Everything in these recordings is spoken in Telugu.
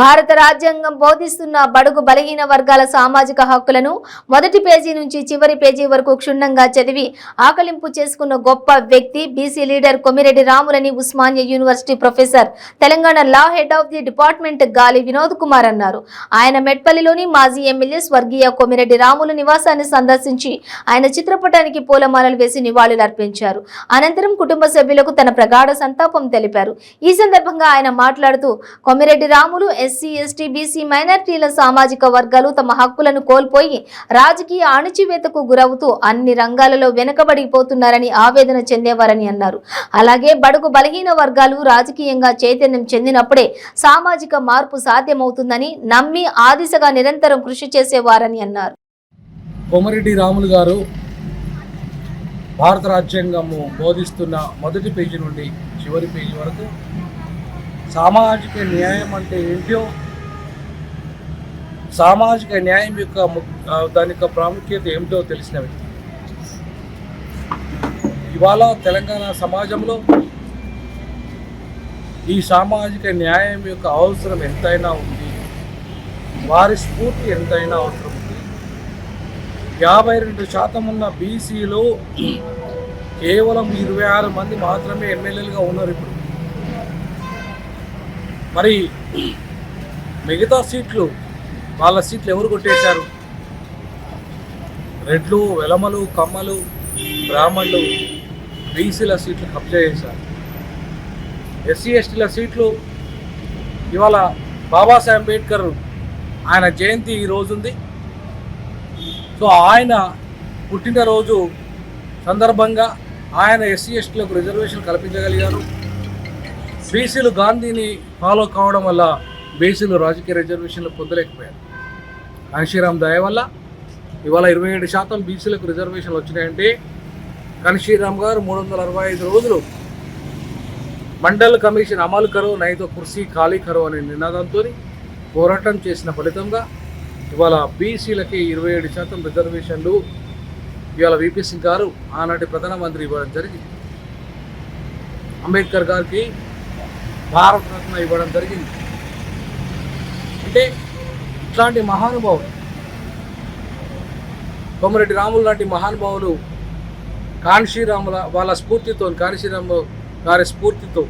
భారత రాజ్యాంగం బోధిస్తున్న బడుగు బలహీన వర్గాల సామాజిక హక్కులను మొదటి పేజీ నుంచి చివరి పేజీ వరకు క్షుణ్ణంగా చదివి ఆకలింపు చేసుకున్న గొప్ప వ్యక్తి BC leader Komireddy రాములని Osmania university professor Telangana law head of the department Gali Vinod Kumar అన్నారు. ఆయన మెట్పల్లిలోని మాజీ ఎమ్మెల్యే స్వర్గీయ కొమిరెడ్డి రాములు నివాసాన్ని సందర్శించి ఆయన చిత్రపటానికి పూలమాలలు వేసి నివాళులర్పించారు అనంతరం కుటుంబ సభ్యులకు తన ప్రగాఢ సంతాపం తెలిపారు. ఈ సందర్భంగా ఆయన మాట్లాడుతూ Komireddy Ramulu SC ST BC మైనార్టీల సామాజిక వర్గాలు తమ హక్కులను కోల్పోయి రాజకీయ అణచివేతకు గురవుతూ అన్ని రంగాలలో వెనుకబడిపోతున్నారని ఆవేదన చెందేవారని అన్నారు. అలాగే బడుగు బలహీన వర్గాలు రాజకీయంగా చైతన్యం చెందినప్పుడే సామాజిక మార్పు సాధ్యమవుతుందని నమ్మి ఆ దిశగా నిరంతరం కృషి చేసేవారని అన్నారు. కొమరెడ్డి రాములు గారు భారత రాజ్యాంగము బోధిస్తున్న మొదటి పేజీ నుండి చివరి పేజీ వరకు సామాజిక న్యాయం అంటే ఏంటో? సామాజిక న్యాయం యొక్క ము- దాని యొక్క ప్రాముఖ్యత ఏమిటో తెలిసిన వ్యక్తి. ఇవాళ తెలంగాణ సమాజంలో ఈ సామాజిక న్యాయం యొక్క అవసరం ఎంతైనా ఉంది. వారి స్ఫూర్తి ఎంతైనా అవసరం ఉంది. యాభై రెండు శాతం ఉన్న బీసీలో కేవలం ఇరవై ఆరు మంది మాత్రమే ఎమ్మెల్యేలుగా ఉన్నారు ఇప్పుడు. మరి మిగతా సీట్లు వాళ్ళ సీట్లు ఎవరు కొట్టేశారు? రెడ్లు వెలమలు కమ్మలు బ్రాహ్మణులు బీసీల సీట్లు కబ్జా చేశారు. ఎస్సీ ఎస్టీల సీట్లు ఇవాళ బాబాసాహెబ్ అంబేద్కర్ ఆయన జయంతి ఈ ఉంది సో ఆయన పుట్టినరోజు సందర్భంగా ఆయన ఎస్సీ ఎస్టీలకు రిజర్వేషన్ కల్పించగలిగారు. బీసీలు గాంధీని ఫాలో కావడం వల్ల బీసీలు రాజకీయ రిజర్వేషన్లు పొందలేకపోయారు. కాన్షీరామ్ దయ వల్ల ఇవాళ ఇరవై ఏడు శాతం బీసీలకు రిజర్వేషన్లు వచ్చినాయంటే కాన్షీరామ్ గారు మూడు వందల అరవై ఐదు రోజులు మండల్ కమిషన్ అమలు కరో నైతో కుర్సీ ఖాళీ కరో అనే నినాదంతో పోరాటం చేసిన ఫలితంగా ఇవాళ బీసీలకి ఇరవై ఏడు శాతం రిజర్వేషన్లు ఇవాళ విపి సింగ్ గారు ఆనాటి ప్రధానమంత్రి ఇవ్వడం జరిగింది. అంబేద్కర్ గారికి భారతరత్న ఇవ్వడం జరిగింది. అంటే ఇట్లాంటి మహానుభావులు కొమరెడ్డి రాములు లాంటి మహానుభావులు కాన్షీరాముల వాళ్ళ స్ఫూర్తితో కాన్షీరాము గారి స్ఫూర్తితో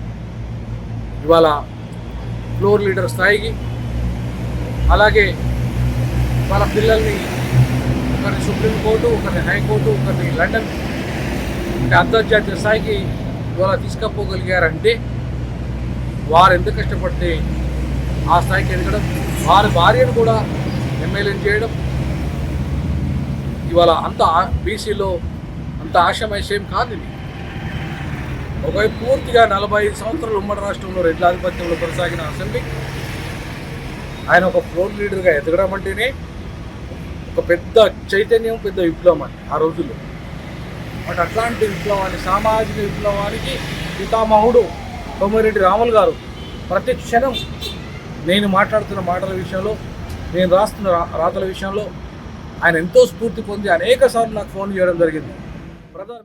ఇవాళ ఫ్లోర్ లీడర్ స్థాయికి అలాగే వాళ్ళ పిల్లల్ని ఒకరిని సుప్రీంకోర్టు ఒకరిని హైకోర్టు ఒకరిని లండన్ అంటే అంతర్జాతీయ స్థాయికి ఇవాళ తీసుకపోగలిగారంటే వారు ఎంత కష్టపడితే ఆ స్థాయికి ఎదగడం వారి భార్యను కూడా ఎమ్మెల్యేని చేయడం. ఇవాళ అంత బీసీలో అంత ఆశమేషం కాదు ఇది. ఒకవైపు పూర్తిగా నలభై ఐదు సంవత్సరాలు ఉమ్మడి రాష్ట్రంలో రెడ్ల ఆధిపత్యంలో కొనసాగిన అసెంబ్లీ ఆయన ఒక ఫ్లోర్ లీడర్గా ఎదగడం అంటేనే ఒక పెద్ద చైతన్యం పెద్ద విప్లవం అని ఆ రోజుల్లో. బట్ అట్లాంటి విప్లవాన్ని సామాజిక విప్లవానికి పితామహుడు కొమ్మిరెడ్డి రాములు గారు ప్రతి క్షణం నేను మాట్లాడుతున్న మాటల విషయంలో నేను రాస్తున్న రాతల విషయంలో ఆయన ఎంతో స్ఫూర్తి పొంది అనేక సార్లు నాకు ఫోన్ చేయడం జరిగింది. బ్రదర్